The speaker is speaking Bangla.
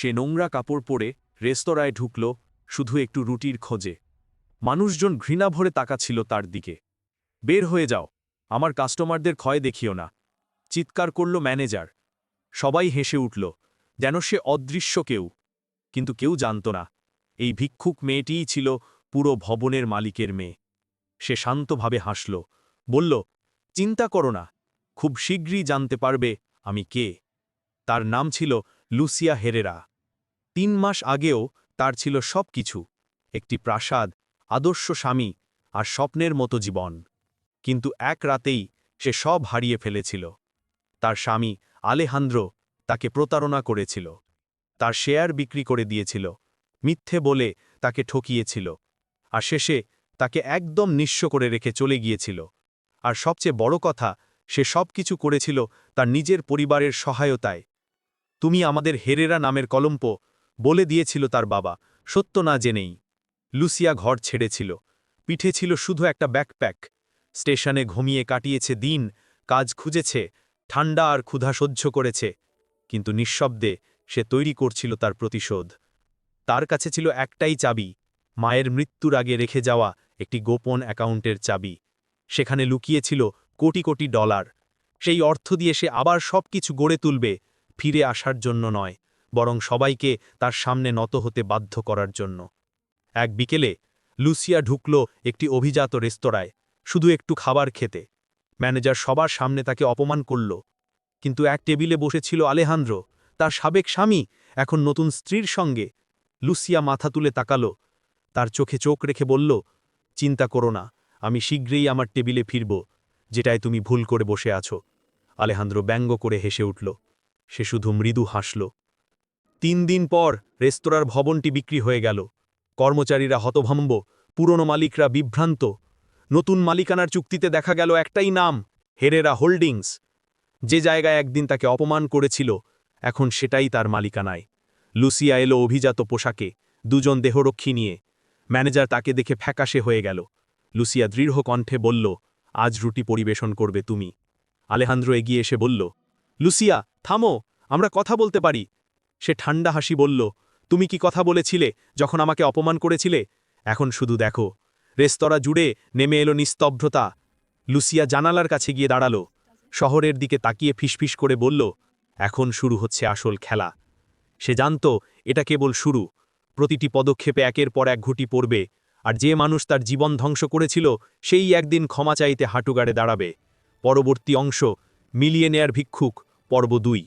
সে নোংরা কাপড় পরে রেস্তোরাঁয় ঢুকল, শুধু একটু রুটির খোঁজে। মানুষজন ঘৃণা ভরে তাকাচ্ছিল তার দিকে। বের হয়ে যাও, আমার কাস্টমারদের ক্ষয় দেখিও না। চিৎকার করল ম্যানেজার। সবাই হেসে উঠল, যেন সে অদৃশ্য কেউ। কিন্তু কেউ জানত না, এই ভিক্ষুক মেয়েটিই ছিল পুরো ভবনের মালিকের মেয়ে। সে শান্তভাবে হাসল, বলল, চিন্তা করো না, খুব শীঘ্রই জানতে পারবে আমি কে। তার নাম ছিল লুসিয়া হেরেরা। তিন মাস আগেও তার ছিল সব কিছু একটি প্রাসাদ, আদর্শ স্বামী আর স্বপ্নের মতো জীবন। কিন্তু এক রাতেই সে সব হারিয়ে ফেলেছিল। তার স্বামী আলেহান্দ্র তাকে প্রতারণা করেছিল। তার শেয়ার বিক্রি করে দিয়েছিল, মিথ্যে বলে তাকে ঠকিয়েছিল, আর শেষে তাকে একদম নিঃস্ব করে রেখে চলে গিয়েছিল। আর সবচেয়ে বড় কথা, সে সব কিছু করেছিল তার নিজের পরিবারের সহায়তায়। তুমি আমাদের হেরেরা নামের কলম্প বলে দিয়েছিল তার বাবা, সত্য না জেনেই। লুসিয়া ঘর ছেড়েছিল। পিঠে ছিল শুধু একটা ব্যাকপ্যাক। স্টেশনে ঘুমিয়ে কাটিয়েছে দিন, কাজ খুঁজেছে ঠান্ডা আর ক্ষুধা সহ্য করেছে। কিন্তু নিঃশব্দে সে তৈরি করছিল তার প্রতিশোধ। তার কাছে ছিল একটাই চাবি, মায়ের মৃত্যুর আগে রেখে যাওয়া একটি গোপন অ্যাকাউন্টের চাবি। সেখানে লুকিয়েছিল কোটি কোটি ডলার। সেই অর্থ দিয়ে সে আবার সব কিছু গড়ে তুলবে, ফিরে আসার জন্য নয়। বরং সবাইকে তার সামনে নত হতে বাধ্য করার জন্য। এক বিকেলে লুসিয়া ঢুকল একটি অভিজাত রেস্তোরাঁয়, শুধু একটু খাবার খেতে। ম্যানেজার সবার সামনে তাকে অপমান করল। কিন্তু এক টেবিলে বসেছিল আলেহান্দ্র, তার সাবেক স্বামী, এখন নতুন স্ত্রীর সঙ্গে। লুসিয়া মাথা তুলে তাকালো, তার চোখে চোখ রেখে বলল, চিন্তা করো না, আমি শীঘ্রই আমার টেবিলে ফিরব, যেটায় তুমি ভুল করে বসে আছো। আলেহান্দ্র ব্যঙ্গ করে হেসে উঠল। সে শুধু মৃদু হাসল। তিন দিন পর রেস্তোরাঁর ভবনটি বিক্রি হয়ে গেল। কর্মচারীরা হতভম্ব, পুরনো মালিকরা বিভ্রান্ত। নতুন মালিকানার চুক্তিতে দেখা গেল একটাই নাম, হেরেরা হোল্ডিংস। যে জায়গায় একদিন তাকে অপমান করেছিল, এখন সেটাই তার মালিকানায়। লুসিয়া এলো অভিজাত পোশাকে, দুজন দেহরক্ষী নিয়ে। ম্যানেজার তাকে দেখে ফ্যাকাশে হয়ে গেল। লুসিয়া দৃঢ় কণ্ঠে বলল, আজ রুটি পরিবেশন করবে তুমি। আলেহান্দ্র এগিয়ে এসে বলল, লুসিয়া, থামো, আমরা কথা বলতে পারি। সে ঠান্ডা হাসি বলল, তুমি কি কথা বলেছিলে যখন আমাকে অপমান করেছিলে? এখন শুধু দেখো। রেস্তোরাঁ জুড়ে নেমে এলো নিস্তব্ধতা। লুসিয়া জানালার কাছে গিয়ে দাঁড়াল। শহরের দিকে তাকিয়ে ফিসফিস করে বলল, এখন শুরু হচ্ছে আসল খেলা। সে জানত এটা কেবল শুরু। প্রতিটি পদক্ষেপে একের পর এক ঘুটি পড়বে, আর যে মানুষ তার জীবন ধ্বংস করেছিল সেই একদিন ক্ষমা চাইতে হাঁটুগাড়ে দাঁড়াবে। পরবর্তী অংশ, মিলিয়ে নেয়ার ভিক্ষুক, পর্ব দুই।